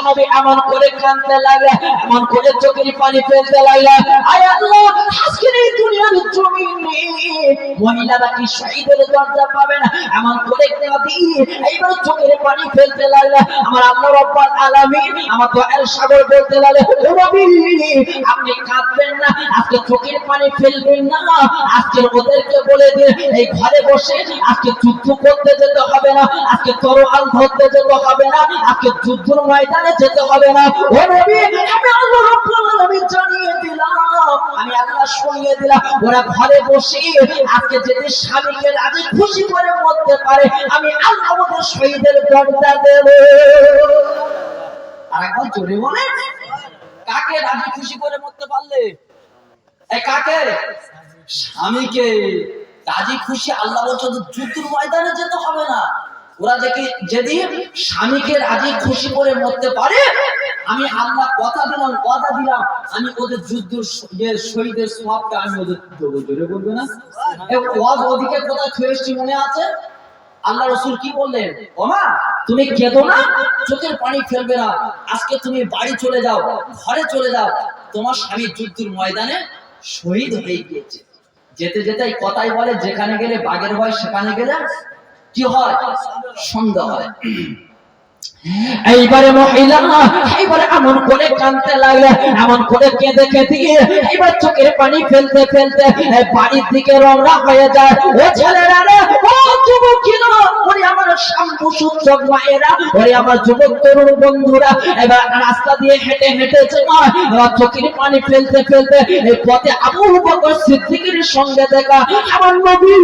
আমার পানি ফেলতে না? সাগর বলতে লাগলে আপনি কাঁদবেন না, আজকে চোখের পানি ফেলবেন না আজকে ওদেরকে বলে দিন, এই ঘরে বসে আজকে যুদ্ধ করতে যেতে হবে না, আজকে তরোয়াল ধরতে যেতে হবে না আজকে যুদ্ধের ময়দানে যেতে হবে না। ও নবী, আমি আল্লাহ রাব্বুল আলামিন জানিয়ে দিলাম, আমি আল্লাহ শুনিয়ে দিলাম, ওরা ঘরে বসে আজকে যদি স্বামীকে রাজি খুশি করে মরতে পারে, আমি আল্লাহ ওদের শহীদের দরজা দেব। আর একবার জোরে বলে কাকে রাজি খুশি করে মরতে পারলে? কাকে? স্বামীকে। রাজি খুশি আল্লাহ বলছে যুদ্ধের ময়দানে যেতে হবে না। ওরা দেখি যদি স্বামীকে রাজি খুশি করে মরতে পারে, আমি আল্লাহ কথা দিলাম কথা দিলাম, আমি ওদের যুদ্ধ শহীদের সবটা আমি ওদের দেবো জোরে বলবে না? ওয়াজ ওদিকে কোথায় থুয়ে মনে আছে? আল্লাহ রসুল কি বললেন? ওমা, তুমি কেঁদো না? চোখের পানি ফেলবে না। আজকে তুমি বাড়ি চলে যাও, ঘরে চলে যাও। তোমার স্বামী যুদ্ধের ময়দানে শহীদ হয়ে গিয়েছে। যেতে যেতে কথাই বলে, যেখানে গেলে বাঘের ভয়, সেখানে গেলে কি হয়? সন্দেহ হয়। এইবারে মহিলা, এইবারে এমন করে লাগলে, এমন করে কেঁদে কেঁদে এইবার চোখের পানি ফেলতে ফেলতে বাড়ির দিকে হয়ে যায়। ও ছেলেরা রে, ও ওরে আমার সূচক মায়েরা, ওরে আমার যুবক তরুণ বন্ধুরা, এবার রাস্তা দিয়ে হেঁটে হেঁটে যায় এবার চোখের পানি ফেলতে ফেলতে এই পথে আবু বকর সিদ্দিকের সঙ্গে দেখা, আমার নবী,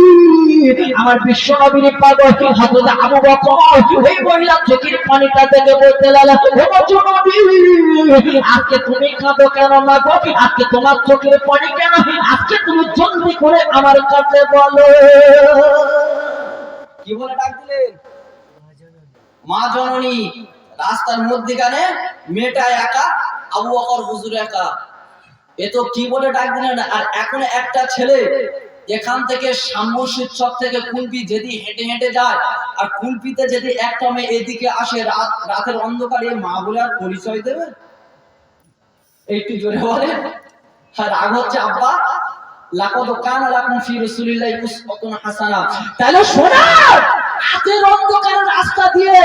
আমার বিশ্ব নবীর পাগল, হযরত আবু বকর, ওই মহিলা চোখের পানিটা দেখে বলতে আজকে তুমি কাঁদো কেন মা গো? আজকে তোমার চোখের পানি কেন? আজকে তুমি জলদি করে আমার কাছে বলো। কি বলে ডাক দিলেন মা জননী, রাস্তার মধ্যেখানে মেয়েটা একা, আবু বকর হুজুর একা। এ তো কি বলে ডাক দিলেন? আর এখন একটা ছেলে এখান থেকে সাম্য শীর্ষক থেকে কুলপি যদি হেঁটে হেঁটে যায়, আর কুলপিতে যদি একটা এদিকে আসে, রাত, রাতের অন্ধকারে মা বলে পরিচয় দেবে? একটু জোরে বলে আর রাগ হচ্ছে, আব্বা, লাকদ লাকুম ফি রাসূলিল্লাহি উসওয়াতুন হাসানা। তাহলে শোনা, রাতের অন্ধকার রাস্তা দিয়ে,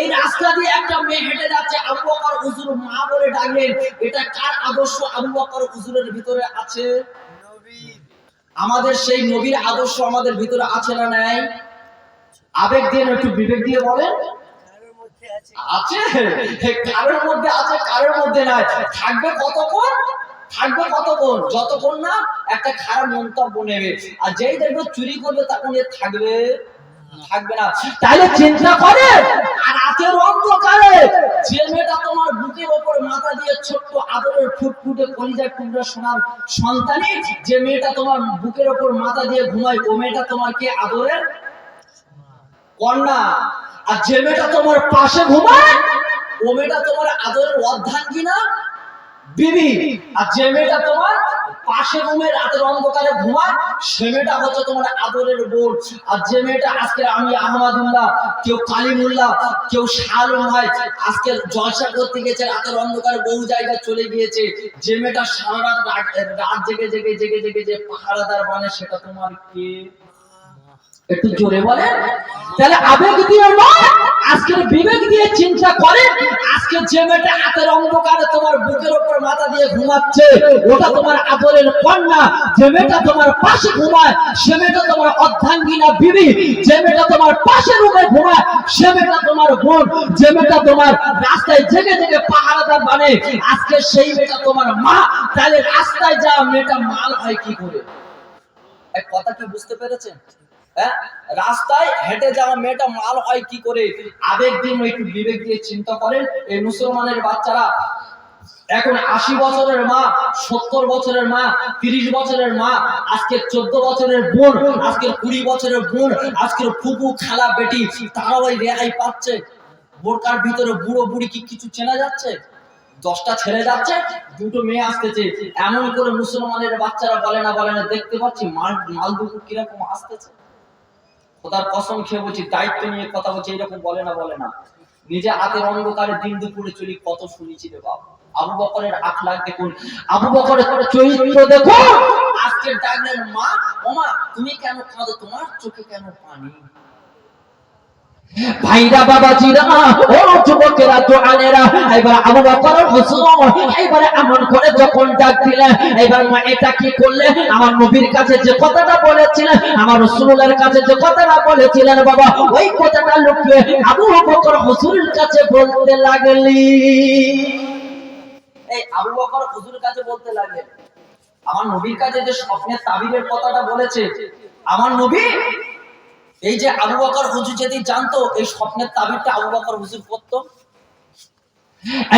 এই রাস্তা দিয়ে একটা মেয়ে হেঁটে যাচ্ছে, আবু বকর হুজুর মা বলে ডাকলেন, এটা কার আদর্শ? আবু বকর হুজুরের ভিতরে আছে? আমাদের সেই নবীর আদর্শ আমাদের ভিতরে আছে না নাই? আবেগ দিয়ে একটু বিবেক দিয়ে বলেন। আছে? কারোর মধ্যে আছে, কারোর মধ্যে নাই। থাকবে কতক্ষণ? থাকবে কতক্ষণ? যতক্ষণ না একটা খারাপ মন্তব্য নেবে। আর যেই দেখবে চুরি করবে, তখন থাকবে। থাকবে না। তাহলে চিন্তা করে। রাতের অন্ধকারে যে মেয়েটা তোমার বুকের ওপর মাথা দিয়ে ছোট্ট আদরের ফুটফুটে কলিজার টুকরা সোনার সন্তানই, যে মেয়েটা তোমার বুকের ওপর মাথা দিয়ে ঘুমায়, ও মেয়েটা তোমার কে? আদরের কন্যা। আর যে মেয়েটা তোমার পাশে ঘুমায়, ও মেয়েটা তোমার আদরের অর্ধাঙ্গিনা বিবি। আর যে মেয়েটা তোমার পাশে ঘুমে রাতের অন্ধকারে ঘুমায় সে মেয়েটা হচ্ছে তোমার আদরের বোন। আর যে মেয়েটা আজকে আমি আহমদুল্লাহ, কেউ কালিমুল্লাহ, কেউ শালম ভাই, আজকে জলসা করতে গেছে, রাতের অন্ধকারে বহু জায়গায় চলে গিয়েছে। যে মেয়েটা সারা রাত রাত- জেগে জেগে জেগে জেগে যে পাহারাদার মানে সেটা তোমার কে? একটু জোরে বলে তাহলে আবেগ দিয়ে আজকের বিবেক দিয়ে চিন্তা করে, আজকে যে মেয়েটা হাতের অন্ধকারে তোমার বুকের উপর মাথা দিয়ে ঘুমাচ্ছে, ওটা তোমার আদরের কন্যা। যে মেয়েটা তোমার পাশে ঘুমায়, সে মেয়েটা তোমার অর্ধাঙ্গিনা বিবি। যে মেয়েটা তোমার পাশে রুমে ঘুমায়, সে মেয়েটা তোমার বোন। যে মেয়েটা তোমার রাস্তায় জেগে জেগে পাহারাদার মানে আজকে সেই মেয়েটা তোমার মা। তাহলে রাস্তায় যাওয়া মেয়েটা মাল হয় কি করে? এক কথা কি বুঝতে পেরেছেন? হ্যাঁ? রাস্তায় হেঁটে যাওয়া মেয়েটা মাল হয় কি করে? আবেগ দিন একটু বিবেক দিয়ে চিন্তা করেন, এই মুসলমানের বাচ্চারা এখন আশি বছরের মা, সত্তর বছরের মা, তিরিশ বছরের মা আজকে চোদ্দ বছরের বোন, আজকের কুড়ি বছরের বোন, আজকের ফুপু, খালা, বেটি তারাও ওই রেহাই পাচ্ছে। বোরকার ভিতরে বুড়ো বুড়ি কি কিছু চেনা যাচ্ছে? দশটা ছেলে যাচ্ছে, দুটো মেয়ে আসতেছে। এমন করে মুসলমানের বাচ্চারা বলে না বলে না, দেখতে পাচ্ছি মাল মাল দুটো কীরকম আসতেছে। খোদার কসম খেয়ে বলছি, দায়িত্ব নিয়ে কথা বলছি, এরকম বলে না বলে না। নিজে হাতের অন্ধকারে দিন দুপুরে চলি, কত শুনেছি রে বাবা আবু বকরের আখলাক দেখুন। আবু বকরের চরিত্র দেখুন। আজকে ডাকলেন মা, ওমা, তুমি কেন কাঁদো? তোমার চোখে কেন পানি? ভাইরা বাবাজিরা, ও যুবকেরা দোয়ানেরা এবার আবু বকর হুসুম এবারে এমন করে যখন ডাক দিলেন, এবার মা, এটা কি করলে? আমার নবীর কাছে যে কথাটা বলেছিলেন, আমার রাসূলের কাছে যে কথাটা বলেছিলেন, বাবা, ওই কথাটা লুকিয়ে আবু বকর হুজুরের কাছে বলতে লাগলি। এই আবু বকর হুজুরের কাছে বলতে লাগলেন, আমার নবীর কাছে যে স্বপ্নের তাবিরের কথাটা বলেছে, আমার নবী এই যে আবু বকর হুজুর যদি জানতো, এই স্বপ্নের তাবিরটা আবু বকর হুজুর করতো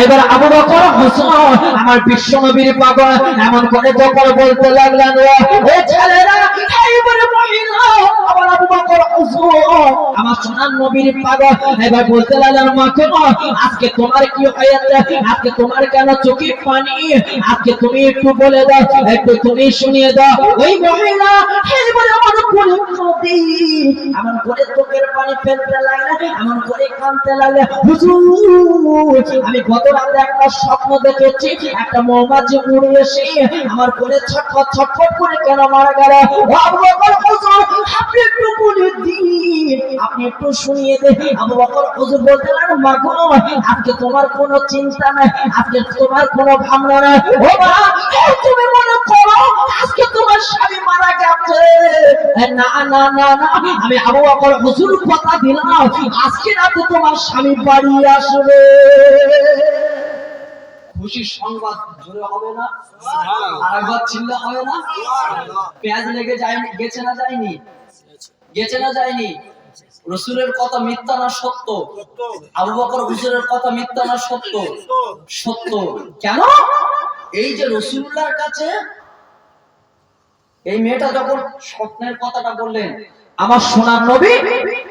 এবার আবু বকর হুসুন আমার বিশ্ব নবীর পাগল, এমন করে বকর বলতে লাগলেন ও ছেলেরা আমার আজকে তুমি একটু বলে দাও তুমি শুনিয়ে দাও। ওই মহিলা আমার করে চোখের পানি ফেলতে লাগলে করে কাঁদতে লাগলে আমি গত রাতে একটা স্বপ্ন দেখেছি, একটা মৌমাছি উড়ে এসে আমার কোলে ছটফট ছটফট করে কেন মারা গেল? আপনি একটু বলে দিন আপনি একটু শুনিয়ে আবু বকর হুজুর বলতে মা গো আজকে তোমার কোনো চিন্তা নাই আজকে তোমার কোনো ভাবনা নাই। ও মা তুমি মনে করো আজকে তোমার স্বামী মারা গেছে? না না না না আমি আবু বকর হুজুর কথা দিলাম আজকে রাতে তোমার স্বামী বাড়ি আসবে। খুশির সংবাদ জোরে হবে না? আর একবার চিল্লা হবে না? পেঁয়াজ লেগে যায়নি গেছে না যায়নি? গেছে না যায়নি? রসুলের কথা মিথ্যা না সত্য? আবু বকর হুজুরের কথা মিথ্যা না সত্য? সত্য। কেন? এই যে রসুল্লাহর কাছে এই মেয়েটা যখন স্বপ্নের কথাটা বললেন, আমার সোনার নবী